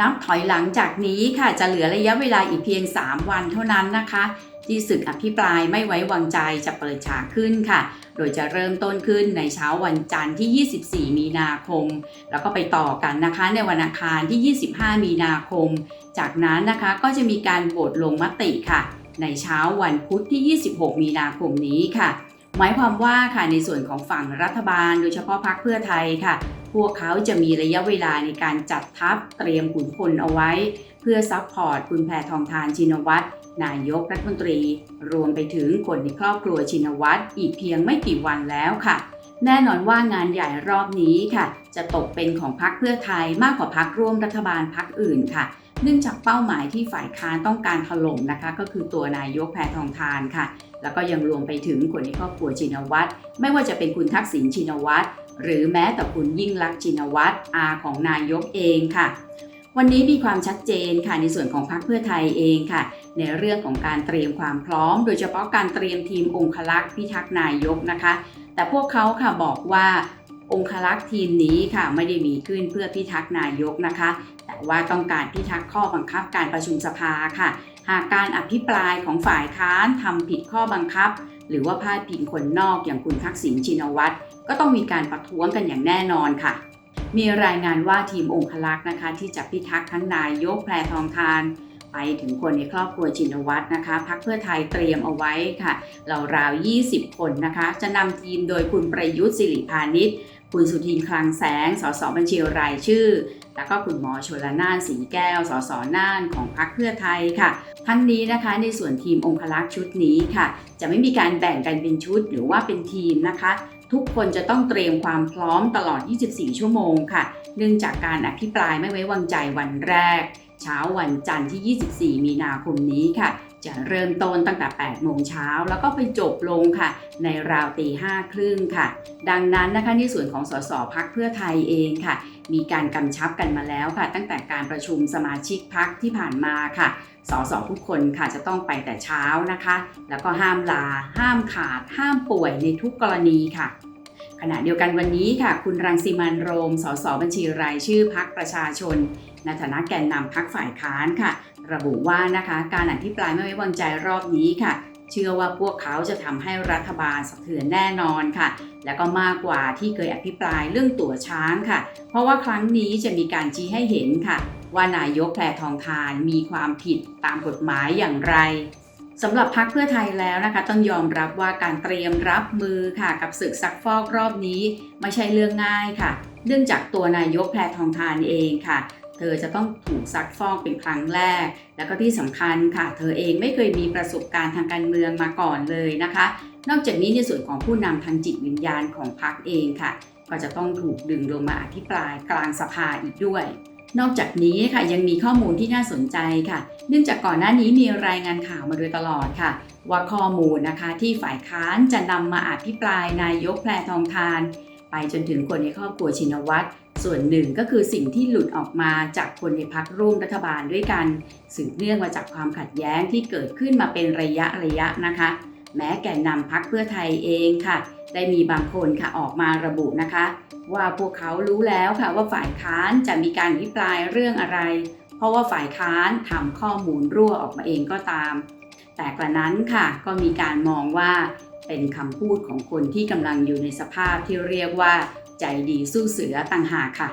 นับถอยหลังจากนี้ค่ะจะเหลือระยะเวลาอีกเพียง 3 วันเท่านั้นนะคะ ที่ศึกอภิปรายไม่ไว้วางใจจะเปิดฉากขึ้นค่ะ โดยจะเริ่มต้นขึ้นในเช้าวันจันทร์ที่ 24 มีนาคม แล้วก็ไปต่อกันนะคะในวันอังคารที่ 25 มีนาคม จากนั้นนะคะก็จะมีการโหวตลงมติค่ะ ในเช้าวันพุธที่ 26 มีนาคมนี้ค่ะ หมายความว่าค่ะในส่วนของฝั่งรัฐบาล โดยเฉพาะพรรคเพื่อไทยค่ะ พวกเขาจะมีระยะเวลาในการจัดทัพเตรียมขุนพลเอาไว้ เพื่อซัพพอร์ตคุณแพทองทานชินวัตรนายกรัฐมนตรี รวมไปถึงคนในครอบครัวชินวัตรอีกเพียงไม่กี่วันแล้วค่ะ แน่นอนว่างานใหญ่รอบนี้ค่ะ จะตกเป็นของพรรคเพื่อไทยมากกว่าพรรคร่วมรัฐบาลพรรคอื่นค่ะเนื่องจากเป้าหมายที่ฝ่ายค้านต้องการถล่มนะคะ ก็คือตัวนายกแพทองทานค่ะ แล้วก็ยังรวมไปถึงคนในครอบครัวชินวัตรไม่ว่าจะเป็นคุณทักษิณชินวัตร หรือแม้แต่คุณยิ่งลักษณ์ชินวัตรอาของนายกเองค่ะ วันนี้มีความชัดเจนค่ะในส่วนของพรรคเพื่อไทยเองค่ะ ในเรื่องของการเตรียมความพร้อม โดยเฉพาะการเตรียมทีมองคลักษ์พิทักษ์นายกนะคะ แต่พวกเขาค่ะบอกว่าองคลักษ์ทีมนี้ค่ะไม่ได้มีขึ้นเพื่อพิทักษ์นายกนะคะ แต่ว่าต้องการพิทักษ์ข้อบังคับการประชุมสภาค่ะ หากการอภิปรายของฝ่ายค้านทำผิดข้อบังคับ หรือว่าพาดพิงคนนอกอย่างคุณทักษิณชินวัตรก็ต้องมีการประท้วงกันอย่างแน่นอนค่ะ มีรายงานว่าทีมองคลักษ์นะคะ ที่จะพิทักษ์ทั้งนายกแพรทองทาน ไปถึงคนในครอบครัวชินวัตรนะคะพักเพื่อไทยเตรียมเอาไว้ค่ะราวๆ20 คนนะคะ จะนำทีมโดยคุณประยุทธ์สิริพานิชคุณสุทินคลังแสง สสบัญชีรายชื่อ แล้วก็คุณหมอชลนานสีแก้ว สสน่านของพรรคเพื่อไทยค่ะ ทั้งนี้นะคะในส่วนทีมองคลักษ์ชุดนี้ค่ะ จะไม่มีการแบ่งกันเป็นชุดหรือว่าเป็นทีมนะคะ ทุกคนจะต้องเตรียมความพร้อมตลอด 24 ชั่วโมงค่ะ เนื่องจากการอภิปรายไม่ไว้วางใจวันแรก เช้าวันจันทร์ที่ 24 มีนาคมนี้ค่ะ จะเริ่มต้นตั้งแต่ 8 โมงเช้า แล้วก็ไปจบลงค่ะ ในราวตีห้าครึ่งค่ะ ดังนั้นนะคะในส่วนของสสพักเพื่อไทยเองค่ะ มีการกำชับกันมาแล้วค่ะ ตั้งแต่การประชุมสมาชิกพักที่ผ่านมาค่ะสสทุกคนค่ะจะต้องไปแต่เช้านะคะ แล้วก็ห้ามลา ห้ามขาด ห้ามป่วยในทุกกรณีค่ะ ขณะเดียวกันวันนี้ค่ะ คุณรังสิมันโรม สสบัญชีรายชื่อพักประชาชนในฐานะแกนนำพักฝ่ายค้านค่ะ ระบุว่านะคะการอภิปรายไม่ไว้วางใจรอบนี้ค่ะ เชื่อว่าพวกเขาจะทำให้รัฐบาลสะเทือนแน่นอนค่ะ แล้วก็มากกว่าที่เคยอภิปรายเรื่องตั๋วช้างค่ะ เพราะว่าครั้งนี้จะมีการชี้ให้เห็นค่ะ ว่านายกแพรทองทานมีความผิดตามกฎหมายอย่างไร สำหรับพักเพื่อไทยแล้วนะคะ ต้องยอมรับว่าการเตรียมรับมือค่ะกับศึกซักฟอกรอบนี้ ไม่ใช่เรื่องง่ายค่ะ เนื่องจากตัวนายกแพรทองทานเองค่ะ เธอจะต้องถูกซักฟอกเป็นครั้งแรก แล้วก็ที่สำคัญค่ะ เธอเองไม่เคยมีประสบการณ์ทางการเมืองมาก่อนเลยนะคะ นอกจากนี้ในส่วนของผู้นำทางจิตวิญญาณของพรรคเองค่ะ ก็จะต้องถูกดึงลงมาอภิปรายกลางสภาอีกด้วย นอกจากนี้ค่ะยังมีข้อมูลที่น่าสนใจค่ะ เนื่องจากก่อนหน้านี้มีรายงานข่าวมาโดยตลอดค่ะ ว่าข้อมูลนะคะที่ฝ่ายค้านจะนำมาอภิปรายนายกแพรทองทาน ไปจนถึงคนในครอบครัวชินวัตรส่วนหนึ่งก็คือสิ่งที่หลุดออกมาจากคนในพักร่วมรัฐบาลด้วยกัน สืบเนื่องมาจากความขัดแย้งที่เกิดขึ้นมาเป็นระยะระยะนะคะ แม้แก่นำพักเพื่อไทยเองค่ะ ได้มีบางคนค่ะออกมาระบุนะคะ ว่าพวกเขารู้แล้วค่ะว่าฝ่ายค้านจะมีการอภิปรายเรื่องอะไร เพราะว่าฝ่ายค้านทำข้อมูลรั่วออกมาเองก็ตาม แต่กระนั้นค่ะก็มีการมองว่าเป็นคำพูดของคนที่กำลังอยู่ในสภาพที่เรียกว่า ใจดีสู้เสือต่างหากค่ะ